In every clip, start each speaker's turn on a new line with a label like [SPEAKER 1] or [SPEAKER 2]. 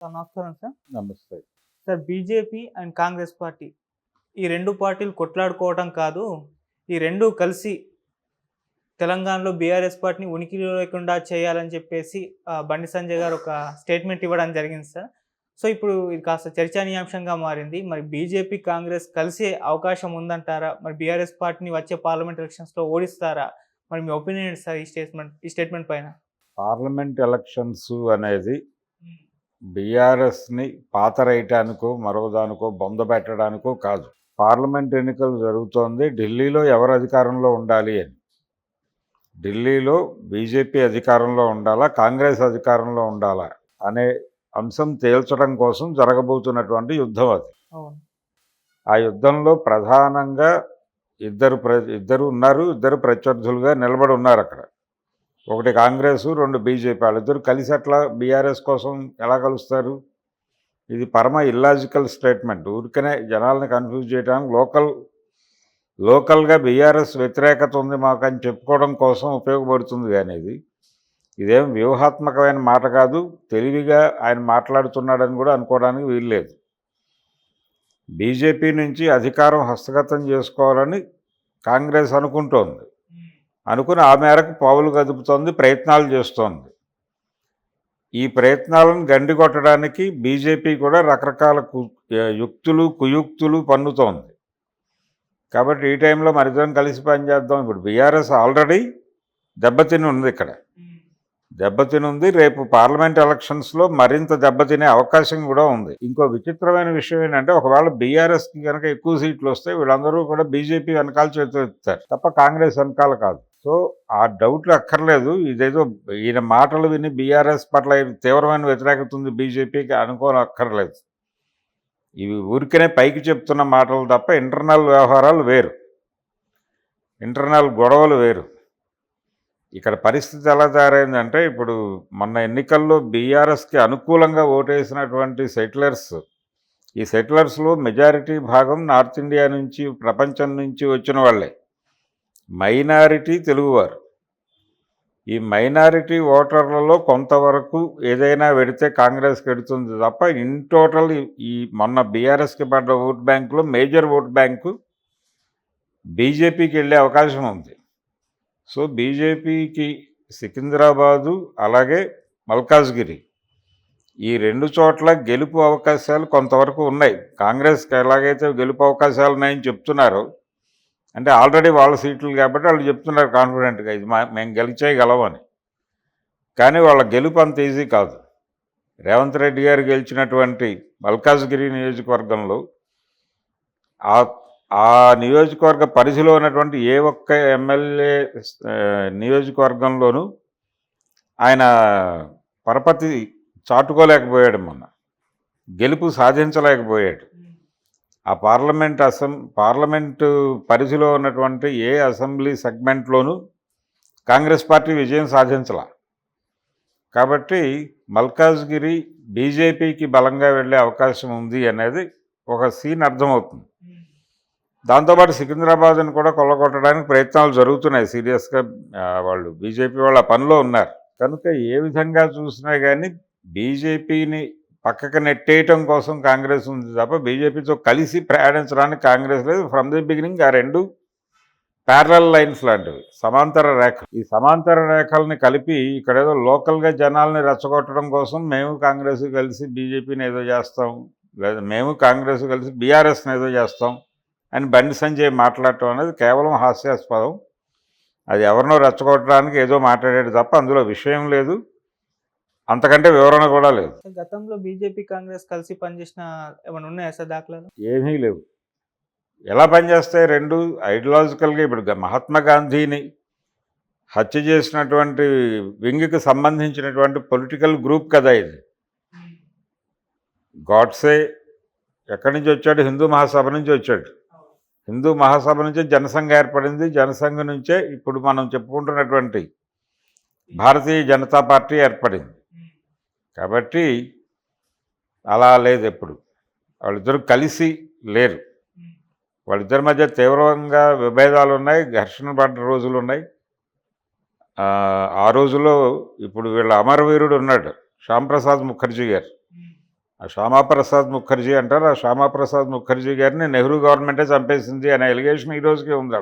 [SPEAKER 1] Sir నమస్కారం sir.
[SPEAKER 2] నమస్తే.
[SPEAKER 1] Sir BJP and Congress party ఈ రెండు పార్టీలు కొట్లాడుకోవడం కాదు. ఈ రెండు కలిసి తెలంగాణలో బీఆర్ఎస్ పార్టీని ఉనికిలో లేకుండా చేయాలని చెప్పేసి బండి సంజయ్ గారు ఒక స్టేట్మెంట్ ఇవ్వడం జరిగింది సార్. సో ఇప్పుడు ఇది కాస్త చర్చనీయాంశంగా మారింది. మరి బీజేపీ కాంగ్రెస్ కలిసే అవకాశం ఉందంటారా? మరి బీఆర్ఎస్ పార్టీని వచ్చే పార్లమెంట్ ఎలక్షన్స్లో ఓడిస్తారా? మరి మీ ఒపీనియన్ సార్ ఈ స్టేట్మెంట్ ఈ స్టేట్మెంట్ పైన?
[SPEAKER 2] పార్లమెంట్ ఎలక్షన్స్ అనేది బీఆర్ఎస్ని పాతరేయటానికో మరొకదానికో బొంద పెట్టడానికో కాదు. పార్లమెంట్ ఎన్నికలు జరుగుతోంది. ఢిల్లీలో ఎవరు అధికారంలో ఉండాలి అని. ఢిల్లీలో బీజేపీ అధికారంలో ఉండాలా? కాంగ్రెస్ అధికారంలో ఉండాలా? అనే అంశం తేల్చడం కోసం జరగబోతున్నటువంటి యుద్ధం అది. ఆ యుద్ధంలో ప్రధానంగా ఇద్దరు ప్ర ఇద్దరు ఉన్నారు. ఇద్దరు ప్రత్యర్థులుగా నిలబడి ఉన్నారు అక్కడ. ఒకటి కాంగ్రెస్ రెండు బీజేపీ. వాళ్ళిద్దరు కలిసి అట్లా బీఆర్ఎస్ కోసం ఎలా కలుస్తారు? ఇది పరమ ఇల్లాజికల్ స్టేట్మెంట్ ఊరికనే జనాల్ని కన్ఫ్యూజ్ చేయడానికి లోకల్ లోకల్గా బీఆర్ఎస్ వ్యతిరేకత ఉంది మాకు అని చెప్పుకోవడం కోసం ఉపయోగపడుతుంది కానీ ఇది ఇదేం వ్యూహాత్మకమైన మాట కాదు. తెలివిగా ఆయన మాట్లాడుతున్నాడని కూడా అనుకోవడానికి వీల్లేదు బీజేపీ నుంచి అధికారం హస్తగతం చేసుకోవాలని కాంగ్రెస్ అనుకుంటోంది. అనుకుని ఆ మేరకు పావులు కదుపుతోంది ప్రయత్నాలు చేస్తోంది. ఈ ప్రయత్నాలను గండి కొట్టడానికి బీజేపీ కూడా రకరకాల కు యుక్తులు కుయుక్తులు పన్నుతోంది. కాబట్టి ఈ టైంలో మరిద్దరం కలిసి పనిచేద్దాం ఇప్పుడు బీఆర్ఎస్ ఆల్రెడీ దెబ్బతిని ఉంది ఇక్కడ. దెబ్బతిని ఉంది. రేపు పార్లమెంట్ ఎలక్షన్స్లో మరింత దెబ్బతినే అవకాశం కూడా ఉంది. ఇంకో విచిత్రమైన విషయం ఏంటంటే ఒకవేళ బీఆర్ఎస్కి కనుక ఎక్కువ సీట్లు వస్తే వీళ్ళందరూ కూడా బీజేపీ వెనకాల చేతులు తప్ప కాంగ్రెస్ వెనకాల కాదు. సో ఆ డౌట్లు అక్కర్లేదు. ఇదేదో ఈయన మాటలు విని బీఆర్ఎస్ పట్ల తీవ్రమైన వ్యతిరేకత ఉంది బీజేపీకి అనుకోని అక్కర్లేదు ఇవి ఊరికనే పైకి చెప్తున్న మాటలు తప్ప ఇంటర్నల్ వ్యవహారాలు వేరు. ఇంటర్నల్ గొడవలు వేరు. ఇక్కడ పరిస్థితి ఎలా తయారైందంటే ఇప్పుడు మొన్న ఎన్నికల్లో బీఆర్ఎస్కి అనుకూలంగా ఓటేసినటువంటి సెటిలర్స్ ఈ సెటిలర్స్లో మెజారిటీ భాగం నార్త్ ఇండియా నుంచి ప్రపంచం నుంచి వచ్చిన వాళ్ళే. మైనారిటీ తెలుగువారు. ఈ మైనారిటీ ఓటర్లలో కొంతవరకు ఏదైనా పెడితే కాంగ్రెస్కి పెడుతుంది తప్ప ఇన్ టోటల్ ఈ మొన్న బీఆర్ఎస్కి పడ్డ ఓట్ బ్యాంకులో మేజర్ ఓట్ బ్యాంకు బీజేపీకి వెళ్ళే అవకాశం ఉంది. సో బీజేపీకి సికింద్రాబాదు అలాగే మల్కాజ్గిరి ఈ రెండు చోట్ల గెలుపు అవకాశాలు కొంతవరకు ఉన్నాయి. కాంగ్రెస్కి ఎలాగైతే గెలుపు అవకాశాలు ఉన్నాయని చెప్తున్నారు అంటే ఆల్రెడీ వాళ్ళ సీట్లు కాబట్టి వాళ్ళు చెప్తున్నారు కాన్ఫిడెంట్గా ఇది మా మేము గెలిచేయగలమని కానీ వాళ్ళ గెలుపు అంత ఈజీ కాదు. రేవంత్ రెడ్డి గారు గెలిచినటువంటి మల్కాజ్గిరి నియోజకవర్గంలో ఆ ఆ నియోజకవర్గ పరిధిలో ఉన్నటువంటి ఏ ఒక్క ఎమ్మెల్యే నియోజకవర్గంలోనూ ఆయన పరపతి చాటుకోలేకపోయాడు మొన్న. గెలుపు సాధించలేకపోయాడు. ఆ పార్లమెంట్ అసెం పార్లమెంటు పరిధిలో ఉన్నటువంటి ఏ అసెంబ్లీ సెగ్మెంట్లోనూ కాంగ్రెస్ పార్టీ విజయం సాధించాల. కాబట్టి మల్కాజ్గిరి బీజేపీకి బలంగా వెళ్ళే అవకాశం ఉంది అనేది ఒక సీన్ అర్థమవుతుంది. దాంతోపాటు సికింద్రాబాద్ని కూడా కొల్లగొట్టడానికి ప్రయత్నాలు జరుగుతున్నాయి. సీరియస్గా వాళ్ళు బీజేపీ వాళ్ళ పనిలో ఉన్నారు. కనుక ఏ విధంగా చూసినా కానీ బీజేపీని పక్కకు నెట్టేయటం కోసం కాంగ్రెస్ ఉంది తప్ప బీజేపీతో కలిసి ప్రయాణించడానికి కాంగ్రెస్ లేదు. ఫ్రమ్ ది బిగినింగ్ ఆ రెండు ప్యారలల్ లైన్స్ లాంటివి. సమాంతర రేఖ ఈ సమాంతర రేఖల్ని కలిపి ఇక్కడ ఏదో లోకల్గా జనాల్ని రెచ్చగొట్టడం కోసం మేము కాంగ్రెస్ కలిసి బీజేపీని ఏదో చేస్తాం. లేదా మేము కాంగ్రెస్ కలిసి బీఆర్ఎస్ని ఏదో చేస్తాం అని బండి సంజయ్ మాట్లాడటం అనేది కేవలం హాస్యాస్పదం. అది ఎవరినో రెచ్చగొట్టడానికి ఏదో మాట్లాడాడు తప్ప అందులో విషయం లేదు. అంతకంటే వివరణ కూడా లేదు.
[SPEAKER 1] గతంలో బీజేపీ కాంగ్రెస్ కలిసి పనిచేసిన ఏమైనా ఉన్నాయా సార్ దాఖలాలు?
[SPEAKER 2] ఏమీ లేవు. ఎలా పనిచేస్తాయి రెండు? ఐడియాలజికల్గా ఇప్పుడు మహాత్మా గాంధీని హత్య చేసినటువంటి వింగ్కి సంబంధించినటువంటి పొలిటికల్ గ్రూప్ కదా ఇది. గాడ్సే ఎక్కడి నుంచి వచ్చాడు? హిందూ మహాసభ నుంచి వచ్చాడు. హిందూ మహాసభ నుంచే జనసంఘ ఏర్పడింది. జనసంఘ నుంచే ఇప్పుడు మనం చెప్పుకుంటున్నటువంటి భారతీయ జనతా పార్టీ ఏర్పడింది. కాబట్టి అలా లేదు ఎప్పుడు. వాళ్ళిద్దరూ కలిసి లేరు. వాళ్ళిద్దరి మధ్య తీవ్రంగా విభేదాలు ఉన్నాయి ఘర్షణ పడ్డ రోజులు ఉన్నాయి. ఆ, రోజులో ఇప్పుడు వీళ్ళ అమరవీరుడు ఉన్నాడు శ్యాంప్రసాద్ ముఖర్జీ గారు. ఆ శ్యామాప్రసాద్ ముఖర్జీ అంటారు ఆ శ్యామాప్రసాద్ ముఖర్జీ గారిని నెహ్రూ గవర్నమెంటే చంపేసింది అనే ఎలిగేషన్ ఈ రోజుకే ఉంది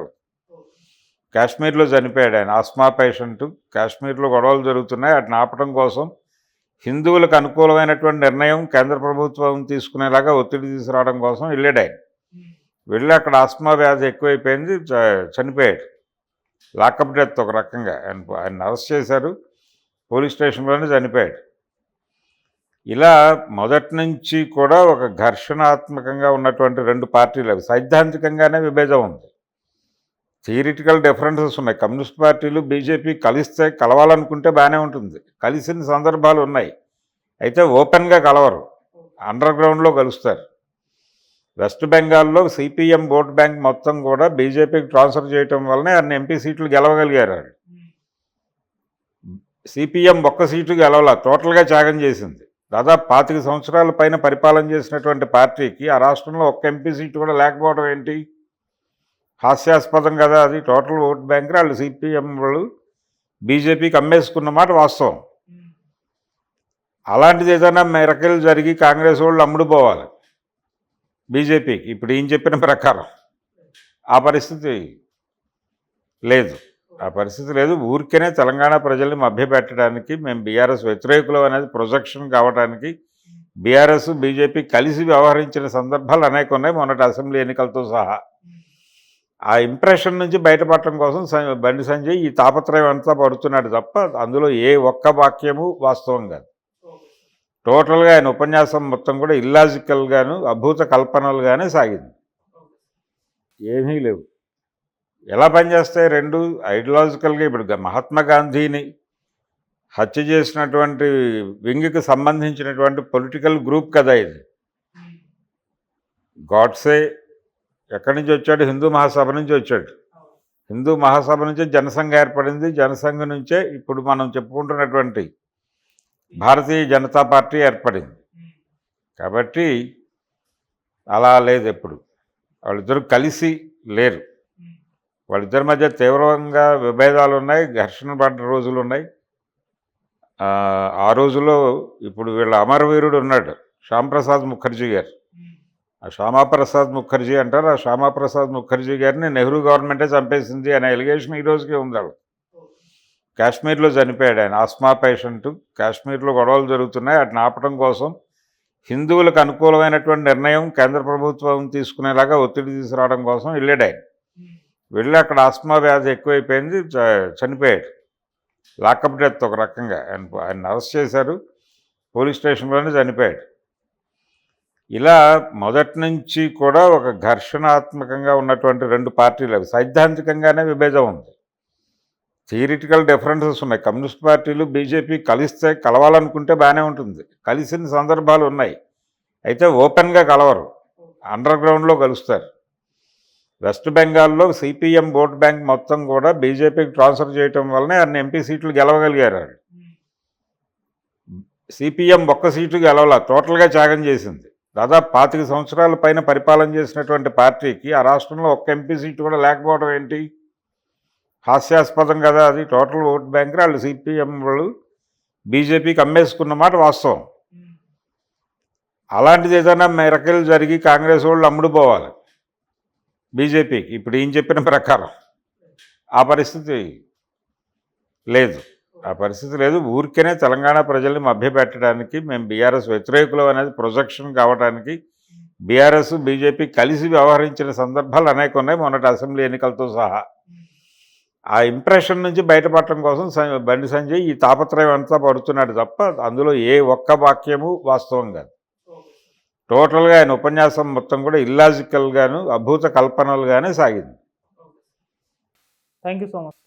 [SPEAKER 2] కాశ్మీర్లో చనిపోయాడు ఆయన ఆస్మా పేషెంట్. కాశ్మీర్లో గొడవలు జరుగుతున్నాయి అటు ఆపడం కోసం హిందువులకు అనుకూలమైనటువంటి నిర్ణయం కేంద్ర ప్రభుత్వం తీసుకునేలాగా ఒత్తిడి తీసుకురావడం కోసం వెళ్ళాడు ఆయన. వెళ్ళి అక్కడ ఆస్మా వ్యాధి ఎక్కువైపోయింది చ- చనిపోయాడు. లాకప్ డెత్ ఒక రకంగా ఆయన ఆయన అరెస్ట్ చేశారు పోలీస్ స్టేషన్లోనే చనిపోయాడు. ఇలా మొదటి నుంచి కూడా ఒక ఘర్షణాత్మకంగా ఉన్నటువంటి రెండు పార్టీలు సైద్ధాంతికంగానే విభేదం ఉంది. థియరిటికల్ డిఫరెన్సెస్ ఉన్నాయి. కమ్యూనిస్ట్ పార్టీలు బీజేపీ కలిస్తే కలవాలనుకుంటే బాగానే ఉంటుంది. కలిసిన సందర్భాలు ఉన్నాయి. అయితే ఓపెన్గా కలవరు. అండర్ గ్రౌండ్లో కలుస్తారు. వెస్ట్ బెంగాల్లో సిపిఎం ఓట్ బ్యాంక్ మొత్తం కూడా బీజేపీకి ట్రాన్స్ఫర్ చేయటం వల్లనే అన్ని ఎంపీ సీట్లు గెలవగలిగారు వాళ్ళు. సిపిఎం ఒక్క సీటు గెలవల? టోటల్గా త్యాగం చేసింది. దాదాపు పాతిక సంవత్సరాల పైన పరిపాలన చేసినటువంటి పార్టీకి ఆ రాష్ట్రంలో ఒక్క ఎంపీ సీటు కూడా లేకపోవడం ఏంటి? హాస్యాస్పదం కదా అది. టోటల్ ఓట్ బ్యాంక్ వాళ్ళు సిపిఎం వాళ్ళు. బీజేపీకి అమ్మేసుకున్న మాట వాస్తవం. అలాంటిది ఏదైనా మెరకలు జరిగి కాంగ్రెస్ వాళ్ళు అమ్ముడు పోవాలి. బీజేపీకి. ఇప్పుడు ఏం చెప్పిన ప్రకారం. ఆ పరిస్థితి లేదు. ఆ పరిస్థితి లేదు. ఊరికేనే తెలంగాణ ప్రజల్ని మభ్యపెట్టడానికి మేము బీఆర్ఎస్ వ్యతిరేకులు అనేది ప్రొజెక్షన్ కావడానికి బీఆర్ఎస్ బీజేపీ కలిసి వ్యవహరించిన సందర్భాలు అనేక ఉన్నాయి మొన్నటి అసెంబ్లీ ఎన్నికలతో సహా. ఆ ఇంప్రెషన్ నుంచి బయటపడటం కోసం బండి సంజయ్ ఈ తాపత్రయం అంతా పడుతున్నాడు తప్ప అందులో ఏ ఒక్క వాక్యము వాస్తవం కాదు. టోటల్గా ఆయన ఉపన్యాసం మొత్తం కూడా ఇల్లాజికల్గాను అభూత కల్పనలుగానే సాగింది. ఏమీ లేవు. ఎలా పనిచేస్తాయి రెండు ఐడియాలజికల్గా ఇప్పుడు మహాత్మా గాంధీని హత్య చేసినటువంటి వింగ్కి సంబంధించినటువంటి పొలిటికల్ గ్రూప్ కదా ఇది. గాడ్సే ఎక్కడి నుంచి వచ్చాడు? హిందూ మహాసభ నుంచి వచ్చాడు. హిందూ మహాసభ నుంచే జనసంఘ ఏర్పడింది. జనసంఘ నుంచే ఇప్పుడు మనం చెప్పుకుంటున్నటువంటి భారతీయ జనతా పార్టీ ఏర్పడింది. కాబట్టి అలా లేదు ఎప్పుడు. వాళ్ళిద్దరూ కలిసి లేరు. వాళ్ళిద్దరి మధ్య తీవ్రంగా విభేదాలు ఉన్నాయి ఘర్షణ పడ్డ రోజులు ఉన్నాయి. ఆ, రోజులో ఇప్పుడు వీళ్ళ అమరవీరుడు ఉన్నాడు. శ్యాంప్రసాద్ ముఖర్జీ గారు. ఆ శ్యామాప్రసాద్ ముఖర్జీ అంటారు. ఆ శ్యామాప్రసాద్ ముఖర్జీ గారిని నెహ్రూ గవర్నమెంటే చంపేసింది అనే ఎలిగేషన్ ఈ రోజుకి ఉంది కాశ్మీర్లో చనిపోయాడు ఆయన. Asthma patient. కాశ్మీర్లో గొడవలు జరుగుతున్నాయి. వాటిని ఆపడం కోసం హిందువులకు అనుకూలమైనటువంటి నిర్ణయం కేంద్ర ప్రభుత్వం తీసుకునేలాగా ఒత్తిడి తీసుకురావడం కోసం వెళ్ళాడు ఆయన. వెళ్ళి అక్కడ ఆస్మా వ్యాధి ఎక్కువైపోయింది. చ- చనిపోయాడు. లాకప్ డెత్ ఒక రకంగా. ఆయన ఆయన అరెస్ట్ చేశారు. పోలీస్ స్టేషన్లోనే చనిపోయాడు. ఇలా మొదటి నుంచి కూడా ఒక ఘర్షణాత్మకంగా ఉన్నటువంటి రెండు పార్టీలు అవి. సైద్ధాంతికంగానే విభేదం ఉంది. థియరిటికల్ డిఫరెన్సెస్ ఉన్నాయి. కమ్యూనిస్ట్ పార్టీలు బీజేపీ కలిస్తే కలవాలనుకుంటే బాగానే ఉంటుంది. కలిసిన సందర్భాలు ఉన్నాయి. అయితే ఓపెన్గా కలవరు. అండర్ గ్రౌండ్లో కలుస్తారు. వెస్ట్ బెంగాల్లో సిపిఎం ఓట్ బ్యాంక్ మొత్తం కూడా బీజేపీకి ట్రాన్స్ఫర్ చేయటం వల్లనే అన్ని ఎంపీ సీట్లు గెలవగలిగారు సిపిఎం ఒక్క సీటు గెలవల? టోటల్గా త్యాగం చేసింది. దాదాపు పాతిక సంవత్సరాల పైన పరిపాలన చేసినటువంటి పార్టీకి ఆ రాష్ట్రంలో ఒక్క ఎంపీ సీటు కూడా లేకపోవడం ఏంటి? హాస్యాస్పదం కదా అది. టోటల్ ఓట్ బ్యాంక్ వాళ్ళు సిపిఎం వాళ్ళు బీజేపీకి అమ్మేసుకున్న మాట వాస్తవం. అలాంటిది ఏదైనా మెరకలు జరిగి కాంగ్రెస్ వాళ్ళు అమ్ముడు పోవాలి బీజేపీకి. ఇప్పుడు ఈయన చెప్పిన ప్రకారం ఆ పరిస్థితి లేదు. ఆ పరిస్థితి లేదు. ఊరికేనే తెలంగాణ ప్రజల్ని మభ్యపెట్టడానికి మేము బీఆర్ఎస్ వ్యతిరేకులు అనేది ప్రొజెక్షన్ కావడానికి బీఆర్ఎస్ బీజేపీ కలిసి వ్యవహరించిన సందర్భాలు అనేక ఉన్నాయి. మొన్నటి అసెంబ్లీ ఎన్నికలతో సహా. ఆ ఇంప్రెషన్ నుంచి బయటపడటం కోసం బండి సంజయ్ ఈ తాపత్రయం అంతా పడుతున్నాడు తప్ప అందులో ఏ ఒక్క వాక్యము వాస్తవం కాదు. టోటల్గా ఆయన ఉపన్యాసం మొత్తం కూడా ఇల్లాజికల్గాను అభూత కల్పనలుగానే సాగింది.
[SPEAKER 1] Thank you so much